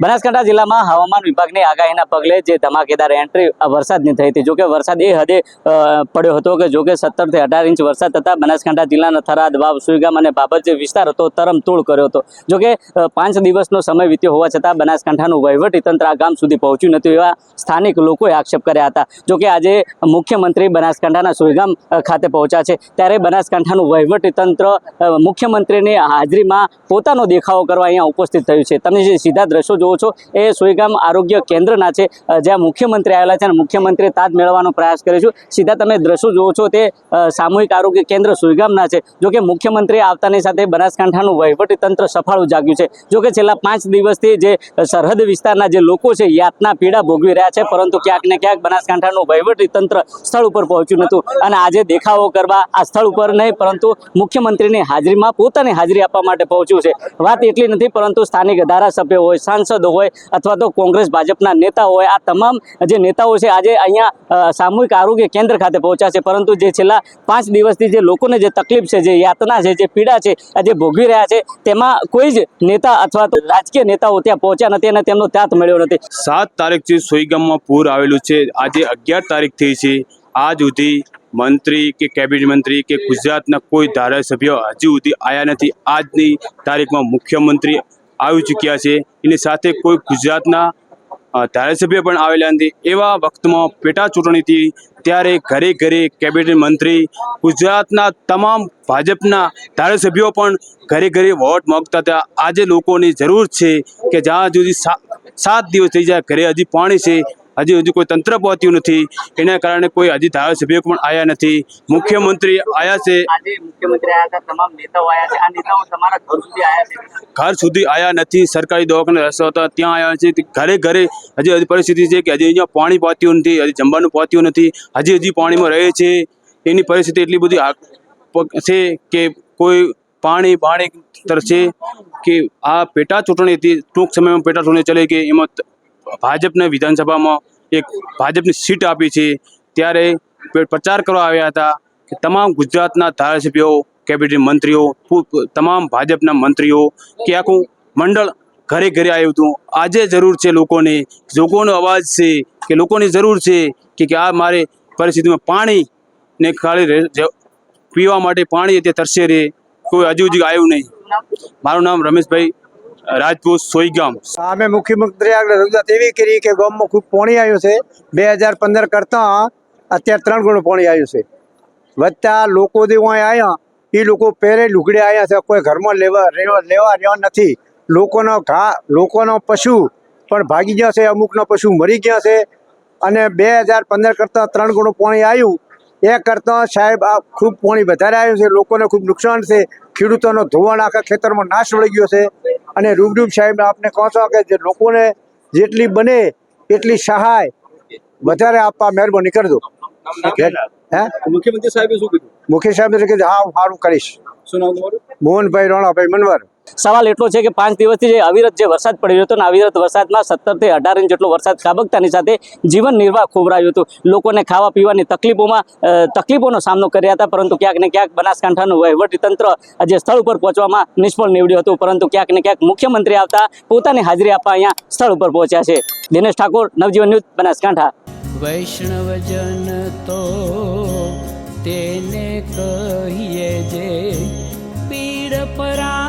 બનાસકાંઠા જિલ્લામાં હવામાન વિભાગની આગાહીના પગલે જે ધમાકેદાર એન્ટ્રી વરસાદની થઈ હતી જોકે વરસાદ એ હદે પડ્યો હતો કે જોકે સત્તરથી અઢાર ઇંચ વરસાદ થતા બનાસકાંઠા જિલ્લાના થરાદ, વાવ, સુઈગામ અને બાબત જે વિસ્તાર હતો, તરમતોડ કર્યો હતો. જોકે પાંચ દિવસનો સમય વીત્યો હોવા છતાં બનાસકાંઠાનું વહીવટી તંત્ર આ ગામ સુધી પહોંચ્યું નથી એવા સ્થાનિક લોકોએ આક્ષેપ કર્યા હતા. જોકે આજે મુખ્યમંત્રી બનાસકાંઠાના સુઈગામ ખાતે પહોંચ્યા છે, ત્યારે બનાસકાંઠાનું વહીવટી તંત્ર મુખ્યમંત્રીની હાજરીમાં પોતાનો દેખાવો કરવા અહીંયા ઉપસ્થિત થયું છે. તમે જે સીધા દ્રશ્યો જુઓ છો. એ સુઈગામ આરોગ્ય કેન્દ્રના છે જ્યાં મુખ્યમંત્રી આવેલા છે અને મુખ્યમંત્રી તાજ મેળવવાનો પ્રયાસ કરે છે. સીધા તમે દ્રશ્યો જુઓ છો તે સામૂહિક આરોગ્ય કેન્દ્ર સુઈગામના છે જોકે મુખ્યમંત્રી આવતાની સાથે બનાસકાંઠાનું વહીવટી તંત્ર સફાળું છે. જોકે છેલ્લા પાંચ દિવસથી જે સરહદ વિસ્તારના જે લોકો છે, યાતના, પીડા ભોગવી રહ્યા છે, પરંતુ ક્યાંક ને ક્યાંક બનાસકાંઠાનું વહીવટી તંત્ર સ્થળ ઉપર પહોંચ્યું નહોતું. અને આજે દેખાવો કરવા આ સ્થળ ઉપર નહીં, પરંતુ મુખ્યમંત્રીની હાજરીમાં પોતાની હાજરી આપવા માટે પહોંચ્યું છે. વાત એટલી નથી, પરંતુ સ્થાનિક ધારાસભ્યો હોય, સાંસદો હોય અથવા તો કોંગ્રેસ ભાજપના નેતા હોય, આ તમામ જે નેતાઓ છે આજે અહીંયા સામૂહિક આરોગ્ય કેન્દ્ર ખાતે પહોંચ્યા છે. પરંતુ જે છેલ્લા પાંચ દિવસથી જે લોકોને જે તકલીફ છે, જે યાતના છે, જે પીડા છે આજે ભોગવી રહ્યા છે, તેમાં કોઈ જ નેતા અથવા તો રાજકીય નેતાઓ ત્યાં પહોંચ્યા નથી અને તેમનો ત્યાત મળ્યો નથી. સાત તારીખથી સોઈગામમાં પૂર આવેલું છે. આજે અગિયાર તારીખ થઈ છે. આજ સુધી મંત્રી કે કેબિનેટ મંત્રી કે ગુજરાતના કોઈ ધારાસભ્ય હજી સુધી આવ્યા નથી. આજની તારીખમાં મુખ્યમંત્રી આવી ચૂક્યા છે. એની સાથે કોઈ ગુજરાતના ધારાસભ્ય પણ આવેલા નથી. એવા વખતમાં પેટા ચૂંટણીથી ત્યારે ઘરે ઘરે કેબિનેટ મંત્રી, ગુજરાતના તમામ ભાજપના ધારાસભ્યો પણ ઘરે ઘરે વોટ માગતા હતા. આજે લોકોની જરૂર છે કે જ્યાં સુધી સાત દિવસ થઈ જાય, ઘરે હજી પાણી છે હજી હજી કોઈ તંત્ર પહોંચ્યું નથી. એના કારણે કોઈ હજી ધારાસભ્યો પણ આવ્યા નથી. મુખ્યમંત્રી આવ્યા છે. હતા. ઘર સુધી આવ્યા નથી. સરકારી દવાખાના રસ્તા હતા. ત્યાં આવ્યા છે. ઘરે ઘરે હજી હજી પરિસ્થિતિ છે કે હજી અહીંયા પાણી પહોંચ્યું નથી. હજી જમવાનું પહોંચ્યું નથી. હજી હજી પાણીમાં રહે છે. એની પરિસ્થિતિ એટલી બધી છે કે કોઈ પાણી પાણી તરસે કે આ પેટા ચૂંટણીથી ટૂંક સમયમાં પેટા ચૂંટણી ચલે કે એમાં ભાજપને વિધાનસભામાં એક ભાજપની સીટ આપી છે. ત્યારે પ્રચાર કરવા આવ્યા હતા કે તમામ ગુજરાતના ધારાસભ્યો, કેબિનેટ મંત્રીઓ તમામ ભાજપના મંત્રીઓ કે આખું મંડળ ઘરે ઘરે આવ્યું હતું. આજે જરૂર છે લોકોને, લોકોનો અવાજ છે કે લોકોની જરૂર છે કે આ મારે પરિસ્થિતિમાં પાણી ને ખાલી પીવા માટે પાણી તે તરસે રે. કોઈ હજુ હજુ આવ્યું નહીં. મારું નામ રમેશભાઈ રાજપૂત સોઈગામ. સામે મુખ્યમંત્રી આગળ રજૂઆત એવી કરી કે ગામમાં ખૂબ પાણી આવ્યું છે. બે હજાર પંદર કરતાં અત્યારે ત્રણ ગણું પાણી આવ્યું છે. વધતા લોકો જે આવ્યા એ લોકો પહેરે લુગડે આવ્યા છે. કોઈ ઘરમાં લેવા, રહેવા લેવા રહેવા નથી. લોકોનો ઘા, લોકોનો પશુ પણ ભાગી ગયા છે. અમુકનો પશુ મરી ગયા છે. અને બે હજાર પંદર કરતાં ત્રણ ગણું પાણી આવ્યું. એ કરતાં સાહેબ આ ખૂબ પાણી વધારે આવ્યું છે. લોકોને ખૂબ નુકસાન છે. ખેડૂતોનો ધોવાણ આખા ખેતરમાં નાશ વળી ગયો છે. અને રૂબરૂબ સાહેબ આપને કહો છો કે જે લોકોને જેટલી બને એટલી સહાય વધારે આપવા મહેરબાની કરજો હે? મુખ્યમંત્રી સાહેબે શું કીધું? મુખ્ય સાહેબ કીધું? હા સારું કરીશ. મોહનભાઈ રોણાભાઈ મનવર. સવાલ એટલો છે કે પાંચ દિવસથી જે અવિરત જે વરસાદ પડી રહ્યો હતો અને અવિરત વરસાદમાં સત્તરથી અઢાર ઇંચ જેટલો વરસાદ ખાબકતાની સાથે જીવન નિર્વાહ ખોબરાયું હતું. લોકોને ખાવા પીવાની તકલીફોમાં તકલીફોનો સામનો કર્યા હતા, પરંતુ ક્યાંક ને ક્યાંક બનાસકાંઠાનું વહીવટી તંત્ર આજે સ્થળ ઉપર પહોંચવામાં નિષ્ફળ નીવડ્યું હતું, પરંતુ ક્યાંક ને ક્યાંક મુખ્યમંત્રી આવતા પોતાની હાજરી આપવા અહીંયા સ્થળ ઉપર પહોંચ્યા છે. દિનેશ ઠાકોર, નવજીવન ન્યૂઝ, બનાસકાંઠા. વૈષ્ણવજન તો તેને કહીએ જે પીડ પરા